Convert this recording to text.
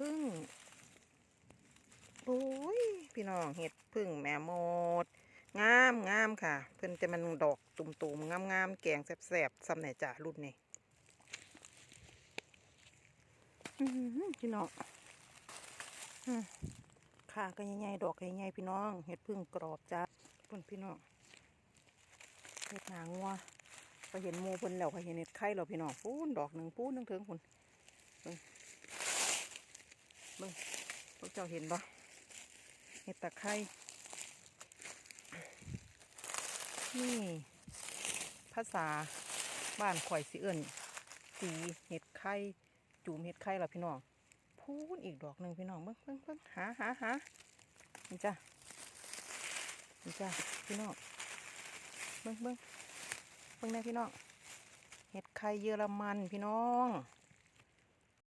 พึ่งโอ้ยพี่น้องเห็ดพึ่งแม่มด งามงามค่ะ เพิ่นจะมันดอกตุ่มๆงามงามแกงแซ่บๆซ้ำไหนจ่ารุ่นนี้พี่น้องอืมขาก็ใหญ่ๆดอกก็ใหญ่ๆพี่น้อง เห็ดพึ่งกรอบจ้าพิ่นพี่น้องเห็ดหนางัวก็เห็นหมูเพิ่นแล้วก็เห็นเห็ดไข่แล้วพี่น้องปูนดอกหนึ่งปูนหนึ่งถึงพุ่น เบิ่งพวกเจ้าเห็นบ่เห็ดตะไคร้นี่ ภาษาบ้านข่อยสิเอิ้นสีเห็ดไข่จูมเห็ดไข่ล่ะพี่น้องพูนอีกดอกหนึ่งพี่น้องเบิ่งเบิ่งเบิ่งหาหาหานี่จ้ะนี่จ้ะพี่น้องเบิ่งเบิ่งเบิ่งแน่พี่น้องเห็ดไข่เยอรมันพี่น้อง